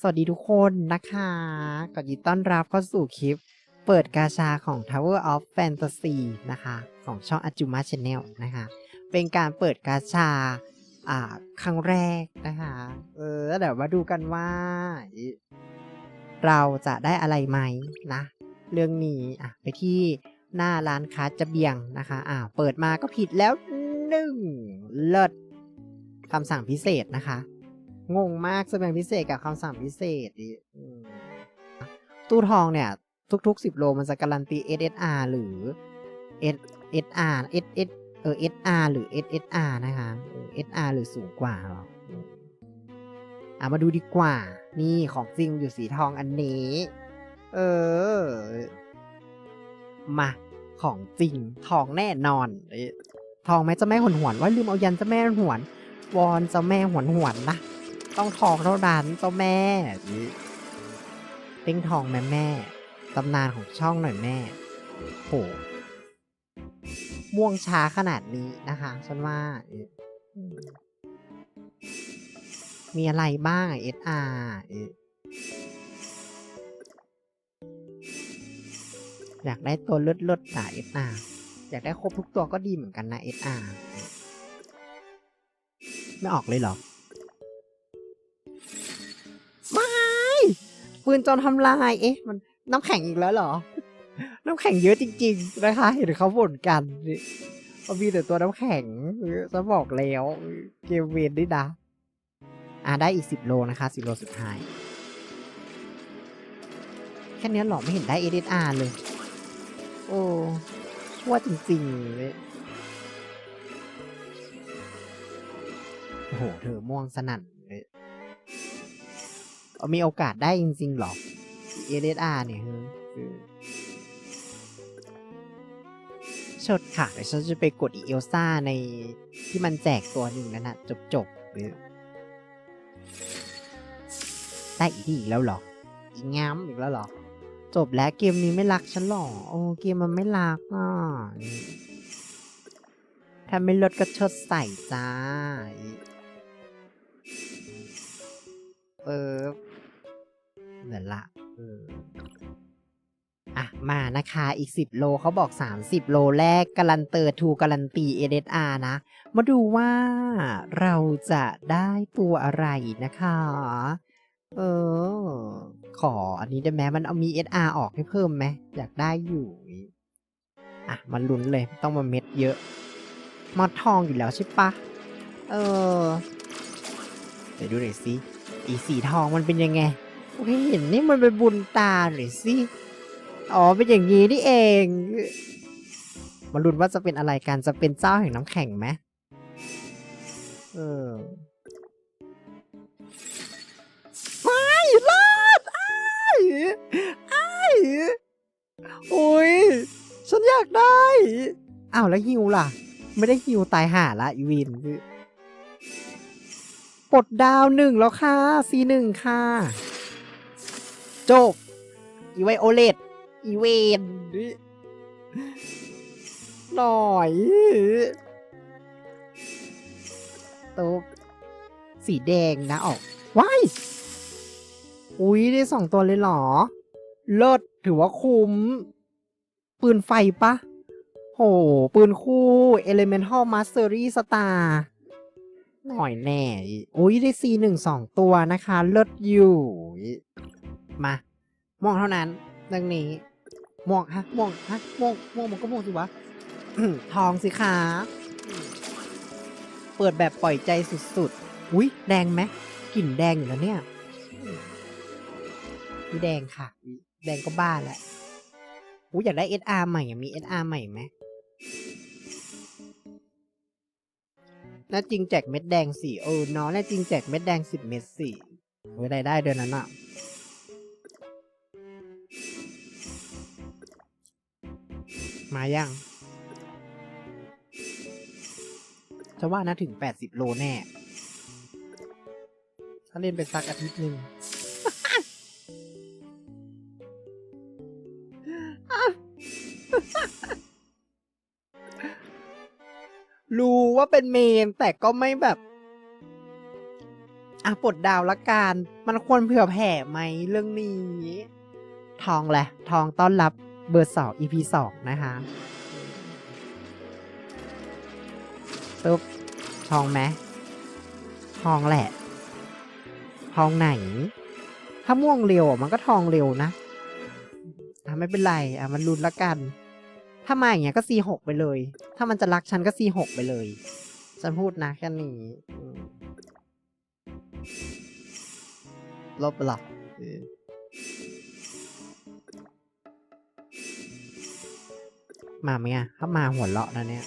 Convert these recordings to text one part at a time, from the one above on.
สวัสดีทุกคนนะคะก่อนยินต้อนรับเข้าสู่คลิป เปิดกาชาของ Tower of Fantasy นะคะ ของช่อง Ajuma Channel นะคะ เป็นการเปิดกาชาอ่าครั้งแรกนะคะ เออเดี๋ยวมาดูกันว่า เราจะได้อะไรไหมนะ เรื่องนี้อะไปที่หน้าร้านค้าจะเบียงนะคะอ่าเปิดมาก็ผิดแล้วหนึ่งเลิศคำสั่งพิเศษนะคะ งงมากแสดงพิเศษกับคำสั่งพิเศษดิตู้ทองเนี่ย ทุกๆ 10 โลมันจะการันตี SSR หรือ S SR S S เออ SR หรือ SSR นะคะเออ SR หรือสูงกว่าหรออะมาดูดีกว่า นี่ของจริงอยู่สีทองอันนี้ เออ มาของจริงทองแน่นอน ทองแม่จะแม่หวนหวนว่าลืมเอายันจ้าแม่หวนวอนจ้าแม่หวนหวนนะ ต้องทองเท่านั้นเจ้าแม่เต้งทองแม่แม่ตำนานของช่องหน่อยแม่โหม่วงช้าขนาดนี้นะคะฉันว่ามีอะไรบ้างเอสอาอยากได้ตัวลดลดๆอะเอสอาอยากได้ครบทุกตัวก็ดีเหมือนกันนะเอสอาไม่ออกเลยเหรอ ปืนจนทำลาย เอ๊ะ มันน้ำแข็งอีกแล้วเหรอ น้ำแข็งเยอะจริง ๆ นะคะ เห็นเขาบ่นกันนี่ว่ามีแต่ตัวน้ำแข็งจะบอกแล้วเกมเวนด้วยนะอ่าได้อีกสิบโลนะคะสิบโลสุดท้าย แค่เนี้ยหรอไม่เห็นได้เอเดอาร์เลย โอ้ชั่วจริงๆเลยโอ้โหเธอม่วงสนั่น มีโอกาสได้จริงๆหรอเอเดอาร์เนี่ยเฮ้ยเอชดค่ะเดี๋ยวฉันจะไปกดอีเอลซ่าในที่มันแจกตัวหนึ่งนั่นนะจบจบๆเออได้อีกที่อีกแล้วหรอ อีกงามอีกแล้วหรอ จบแล้วเกมนี้ไม่รักฉันหรอ โอ้เกมมันไม่รักอะถ้าไม่ลดก็ชดใส่จ้า เออ เดี๋ยวละเอออะมานะคะอีก 10 โลเขาบอก 30 โลแรกการันเตอร์ทูการันตี ADR นะ มาดูว่าเราจะได้ตัวอะไรนะคะ เออ ขออันนี้ได้ไหมมันเอามี SR ออกให้เพิ่มไหมอยากได้อยู่ อะมันลุ้นเลยต้องมาเม็ดเยอะ มอดทองอยู่แล้วใช่ปะเออเดี๋ยวดูหน่อยสิอีสีทองมันเป็นยังไงโอ เคเห็นนี่มันเป็นบุญตาหน่อสิอ๋อเป็นอย่างนี้นี่เองมาลุ้นว่าจะเป็นอะไรกันจะเป็นเจ้าแห่งน้ำแข็งไหมเออไม่รอดอ้ายอ้โอ้ยฉันอยากได้อ้าวแล้วฮิวล่ะ ไม่ได้ฮิวตายห่าละอีวินกดดาวหนึ่งแล้วค่ะซีหนึ่งค่ะ จบอีไวโอเลตอีเวนหน่อยตัวสีแดงนะออกว้ายอุ้ยได้สองตัวเลยเหรอ เลิศถือว่าคุ้ม ปืนไฟปะโห ปืนคู่ Elemental Mastery Star หน่อยแน่ อุ้ยได้ซีหนึ่งสองตัวนะคะ เลิศอยู่ มาม่วงเท่านั้นเรื่องนี้ม่วงฮะม่วงฮะม่วงม่วงมันก็ม่วงสิวะทองสิคะเปิดแบบปล่อยใจสุดๆอุ้ยแดงไหมกลิ่นแดงอยู่แล้วเนี่ยมีแดงค่ะ แดงก็บ้าแหละอุ้ยอยากได้ SR ใหม่อะมี SR ใหม่ไหมน่าจริงแจกเม็ดแดงสี่เออเนาะน่าจริงแจกเม็ดแดงสิบเม็ดสี่เว้ยได้ได้เดือนนั้นอะ มายังจะว่านะถึงแปดสิบโลแน่ ถ้าเล่นไปสักอาทิตย์หนึ่งรู้ว่าเป็นเมน แต่ก็ไม่แบบ อะปลดดาวละกัน มันควรเผื่อแผ่ไหมเรื่องนี้ ทองแหละ ทองต้อนรับ เบอร์สอง EP สองนะคะตุ๊บทองไหมทองแหละ ทองไหน ถ้าม่วงเร็วมันก็ทองเร็วนะอะไม่เป็นไร อะมันรุนละกัน ถ้ามาอย่างเงี้ยก็ C6 ไปเลย ถ้ามันจะรักฉันก็ C6 ไปเลย ฉันพูดนะแค่นี้ ลบหลัก มาไหมอะถ้ามาหัวเราะนะเนี่ย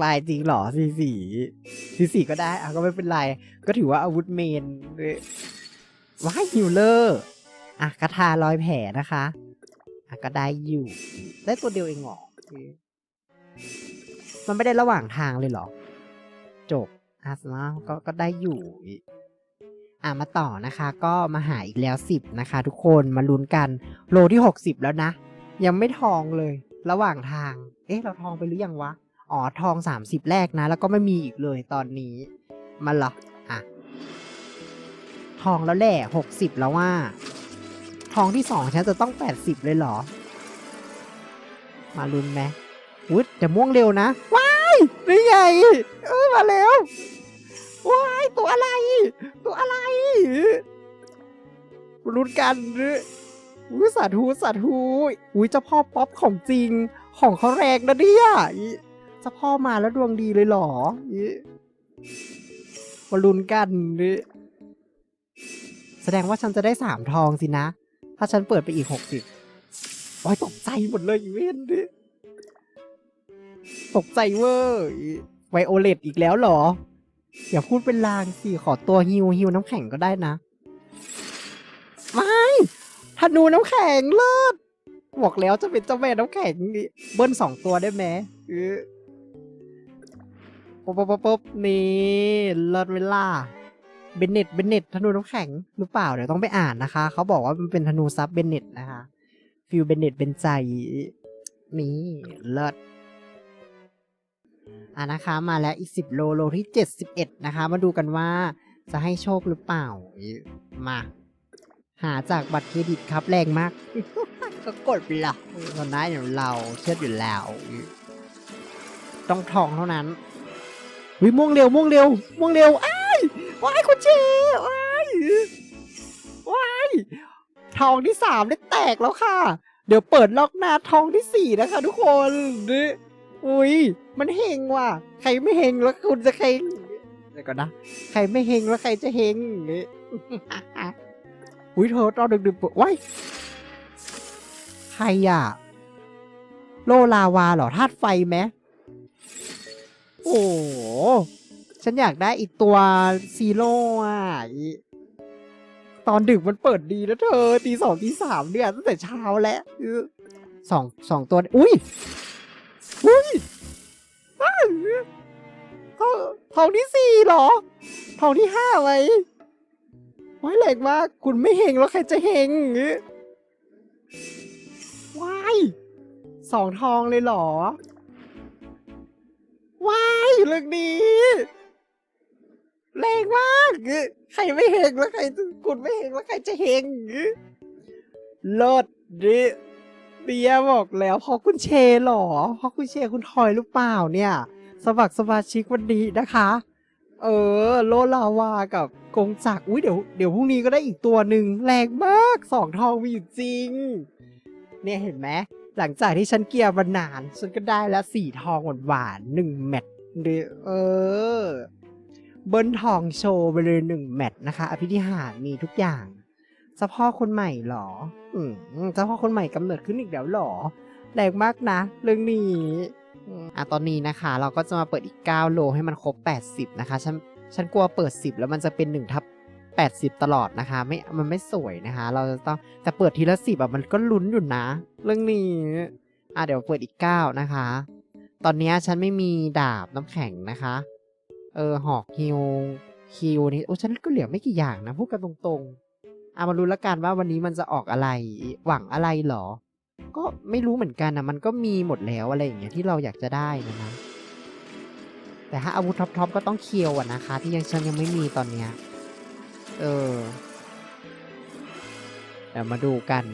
วายจริงหรอสีสีสีสีก็ได้อะก็ไม่เป็นไร ก็ถือว่าอาวุธเมนว้ายฮิวเลอร์อะกระทาลอยแผลนะคะอะก็ได้อยู่ ได้ตัวเดียวเองเหรอมันไม่ได้ระหว่างทางเลยหรอ จบอาสนะก็ก็ได้อยู่อะมาต่อนะคะ ก็มาหาอีกแล้วสิบนะคะ ทุกคนมาลุ้นกันโลที่หกสิบแล้วนะ ยังไม่ทองเลย ระหว่างทาง เอ๊ะ เราทองไปหรือยังวะ อ๋อ ทองสามสิบแรกนะ แล้วก็ไม่มีอีกเลยตอนนี้มาเหรอ อะ ทองแล้วแหละหกสิบแล้วว่า ทองที่สองฉันจะต้องแปดสิบเลยเหรอ มาลุ้นไหมอุ๊ยแต่ม่วงเร็วนะ ว้ายนี่ไงเออมาแล้ว ว้าย ตัวอะไร ตัวอะไรลุ้นกันอุ้ อุ๊ยสาธุสาธุอุ้ยเจ้าพ่อป๊อปของจริง ของเขาแรงนะเนี่ยเจ้าพ่อมาแล้วดวงดีเลยเหรออีมาลุ้นกันนี่แสดงว่าฉันจะได้สามทองสินะ ถ้าฉันเปิดไปอีกหกสิบโอ้ยตกใจหมดเลยอีเวนดิตกใจเวอร์ไวโอเลตอีกแล้วเหรอ อย่าพูดเป็นลางสิ ขอตัวฮิวฮิวน้ำแข็งก็ได้นะ ธนูน้ำแข็งเลิศบอกแล้วจะเป็นเจ้าแม่น้ำแข็งนี่เบิ้ลสองตัวได้ไหมเออปุ๊บปุ๊บปุ๊บนี่เลิศเวลาเบนเน็ตเบนเน็ตธนูน้ำแข็งหรือเปล่าเดี๋ยวต้องไปอ่านนะคะ เขาบอกว่ามันเป็นธนูซับเบนเน็ตนะคะฟิลเบนเน็ตเป็นใจนี่เลิศอะนะคะมาแล้วอีกสิบโลโลที่เจ็ดสิบเอ็ดนะคะ มาดูกันว่าจะให้โชคหรือเปล่ามา หาจากบัตรเครดิตครับแรงมาก ก็กดไปละตอนนั้นอย่างเราเชื่ออยู่แล้ว ต้องทองเท่านั้น วิม่วงเร็วม่วงเร็วม่วงเร็วอ้ายว้ายคุณเจว้ายว้ายทองที่สามได้แตกแล้วค่ะ เดี๋ยวเปิดล็อกหน้าทองที่สี่นะคะ ทุกคนนี่อุ้ยมันเฮงว่ะ ใครไม่เฮงแล้วคุณจะเฮงเดี๋ยวก่อนนะ ใครไม่เฮงแล้วใครจะเฮงนี่ อุ้ยเธอตอนดึกๆปวดว้ายใครอะ โลลาวาเหรอธาตุไฟไหมโอ้โหฉันอยากได้อีกตัวซีโร่อะตอนดึกมันเปิดดีนะเธอตีสองตีสามเนี่ยตั้งแต่เช้าแล้วสองสองตัว อุ้ยอุ้ยทองทองที่สี่เหรอทองที่ห้าไหม ว้ายแรงมากคุณไม่เฮงแล้วใครจะเฮงงี้ว้ายสองทองเลยเหรอ ว้ายเรื่องนี้แรงมากใครไม่เฮงแล้วใครคุณไม่เฮงแล้วใครจะเฮงอย่างงี้เลิศดิเบียบอกแล้วเพราะคุณเชหรอเพราะคุณเชคุณทอยหรือเปล่าเนี่ย สมัครสมาชิกวันนี้นะคะ เออ โลลาวากับกงจักอุ้ยเดี๋ยวเดี๋ยวพรุ่งนี้ก็ได้อีกตัวหนึ่งแรงมากสองทองมีอยู่จริง เนี่ยเห็นไหมหลังจากที่ฉันเกียร์มานาน ฉันก็ได้แล้วสี่ทองหวานๆหนึ่งแมตช์เดเออ เบิ้ลทองโชว์ไปเลยหนึ่งแมตช์นะคะ อภิธิหารมีทุกอย่างเจ้าพ่อคนใหม่เหรอ อืมเจ้าพ่อคนใหม่กำเนิดขึ้นอีกแล้วหรอแรงมากนะ เรื่องนี้ อะตอนนี้นะคะ เราก็จะมาเปิดอีก 9 โลให้มันครบ 80 นะคะ ฉันฉันกลัวเปิด 10 แล้วมันจะเป็น1ทับ80 ตลอดนะคะ ไม่ มันไม่สวยนะคะ เราจะต้องแต่เปิดทีละ10อะมันก็ลุ้นอยู่นะ เรื่องนี้อะเดี๋ยวเปิดอีก 9 นะคะ ตอนนี้ฉันไม่มีดาบน้ำแข็งนะคะ เออหอกฮิวคิวนี่โอ้ฉันก็เหลือไม่กี่อย่างนะพูดกันตรงๆอะมารู้แล้วกันว่าวันนี้มันจะออกอะไร หวังอะไรเหรอ ก็ไม่รู้เหมือนกันนะมันก็มีหมดแล้วอะไรอย่างเงี้ยที่เราอยากจะได้นะนะแต่ถ้าอาวุธท็อปๆก็ต้องเคียวอะนะคะ ที่ยังฉันยังไม่มีตอนเนี้ยเออเดี๋ยวมาดูกัน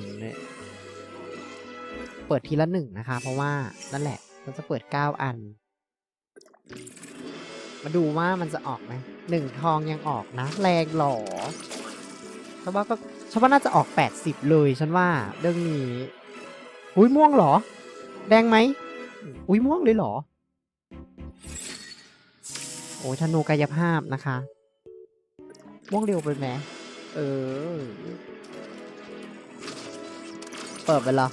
เปิดทีละหนึ่งนะคะ เพราะว่านั่นแหละเราจะเปิดเก้าอัน มาดูว่ามันจะออกไหมหนึ่งทองยังออกนะ แรงหรอฉันว่าก็ฉันว่าน่าจะออกแปดสิบเลยฉันว่าเรื่องนี้ อุ้ยม่วงเหรอ แดงไหม อุ้ยม่วงเลยเหรอ โอ้ธนูกายภาพนะคะ ม่วงเร็วไปไหมเออ เปิดไปเหรอ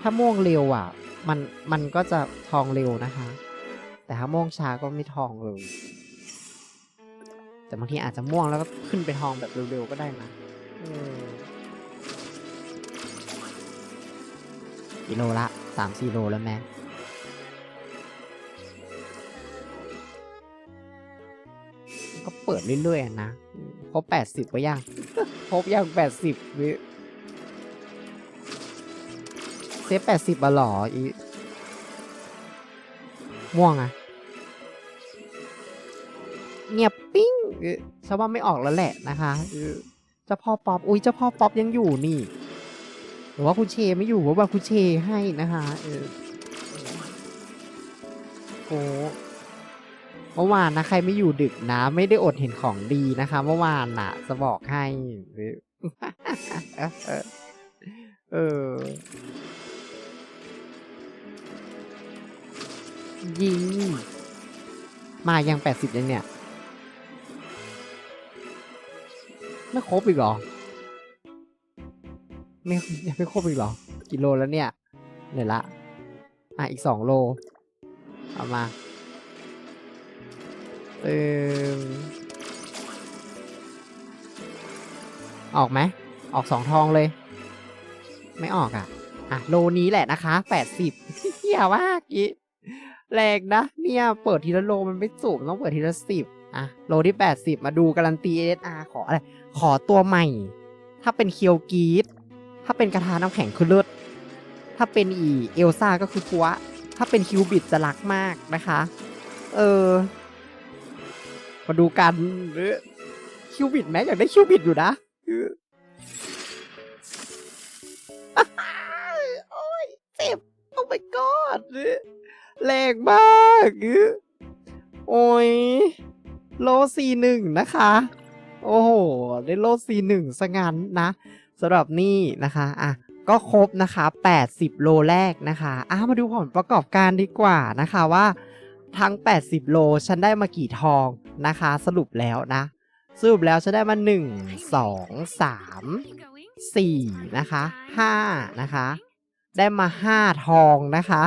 ถ้าม่วงเร็วอะ มันมันก็จะทองเร็วนะคะ แต่ถ้าม่วงช้าก็ไม่ทองเลยแต่บางทีอาจจะม่วงแล้วก็ขึ้นไปทองแบบเร็วๆก็ได้นะ กิโลละสามสี่โลแล้วแม่ก็เปิดเรื่อยๆนะครบแปดสิบก็ยังครบยังแปดสิบวิเซฟแปดสิบอะหรออีม่วงอะเงียบปิ้งเออชาวบ้านไม่ออกแล้วแหละนะคะเจ้าพ่อป๊อปอุ้ยเจ้าพ่อป๊อปยังอยู่นี่ รือว่าคุณเชไม่อยู่ว่าว่าคุณเชให้นะคะเออโอ้เมื่อวานนะใครไม่อยู่ดึกนะ ไม่ได้อดเห็นของดีนะคะ เมื่อวานน่ะ จะบอกให้เออยิง มายังแปดสิบยังเนี่ย ไม่ครบอีกเหรอ ไม่ยังไม่ครบอีกเหรอ กิโลแล้วเนี่ยเหนื่อยละ อะ อีกสองโล เอามาเออออกไหม ออกสองทองเลย ไม่ออกอะ อะ โลนี้แหละนะคะแปดสิบเฮียมากอีแรงนะ เนี่ย เปิดทีละโลมันไม่สูบต้องเปิดทีละสิบอะ โลที่แปดสิบมาดูการันตี SR ขออะไร ขอตัวใหม่ ถ้าเป็นเคียวกรีด ถ้าเป็นกระทาน้ำแข็งคือเลิศถ้าเป็นอีเอลซ่าก็คือปัว ถ้าเป็นคิวบิดจะรักมากนะคะ เออ มาดูกันหรือคิวบิดแม้อยากได้คิวบิดอยู่นะคือโอ้ยเจ็บโอ้ my god แรงมากโอ้ยโลซีหนึ่งนะคะ โอ้โห ได้โลซีหนึ่งซะงั้นนะ สำหรับนี่นะคะอะก็ครบนะคะ 80 โลแรกนะคะอะมาดูผลประกอบการดีกว่านะคะว่า ทั้ง 80 โลฉันได้มากี่ทองนะคะ สรุปแล้วนะสรุปแล้วฉันได้มา 1 2 3 4นะคะ5นะคะ ได้มา 5 ทองนะคะ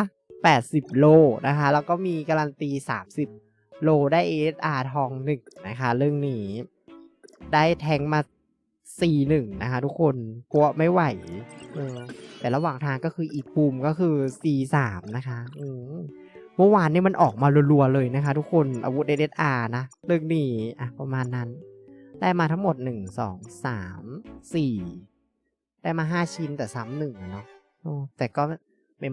80 โลนะคะ แล้วก็มีการันตี 30 โลได้ ASR ทอง 1 นะคะ เรื่องนี้ ได้แทงมา 4-1นะคะทุกคนกลัวไม่ไหวเออแต่ระหว่างทางก็คืออีกภูมิก็คือ4-3นะคะอืมเมื่อวานนี่มันออกมารัวๆเลยนะคะ ทุกคนอาวุธ DSR นะเรื่องนี้อะประมาณนั้น ได้มาทั้งหมด 1 2 3 4 ได้มา 5 ชิ้นแต่ซ้ำหนึ่งเนาะแต่ก็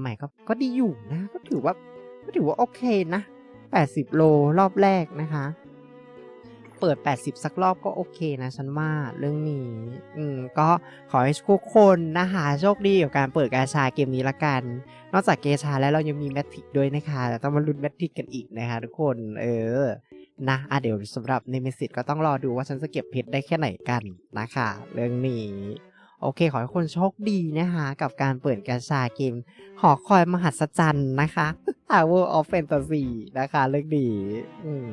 ใหม่ๆก็ก็ดีอยู่นะ ก็ถือว่าก็ถือว่าโอเคนะ 80 โลรอบแรกนะคะ เปิด 80 สักรอบก็โอเคนะฉันว่าเรื่องนี้ อืมก็ขอให้ทุกคนนะคะโชคดีกับการเปิดกาชาเกมนี้ละกัน นอกจากเกชาแล้วเรายังมีแมทริกด้วยนะคะต้องมาลุ้นแมทริกกันอีกนะคะทุกคน เออ นะอะเดี๋ยวสำหรับในเมสิตก็ต้องรอดูว่าฉันจะเก็บเพชรได้แค่ไหนกันนะคะ เรื่องนี้โอเค ขอให้คนโชคดีนะคะ กับการเปิดกาชาเกม หอคอยมหัศจรรย์นะคะ Tower of Fantasy นะคะเรื่องนี้อืม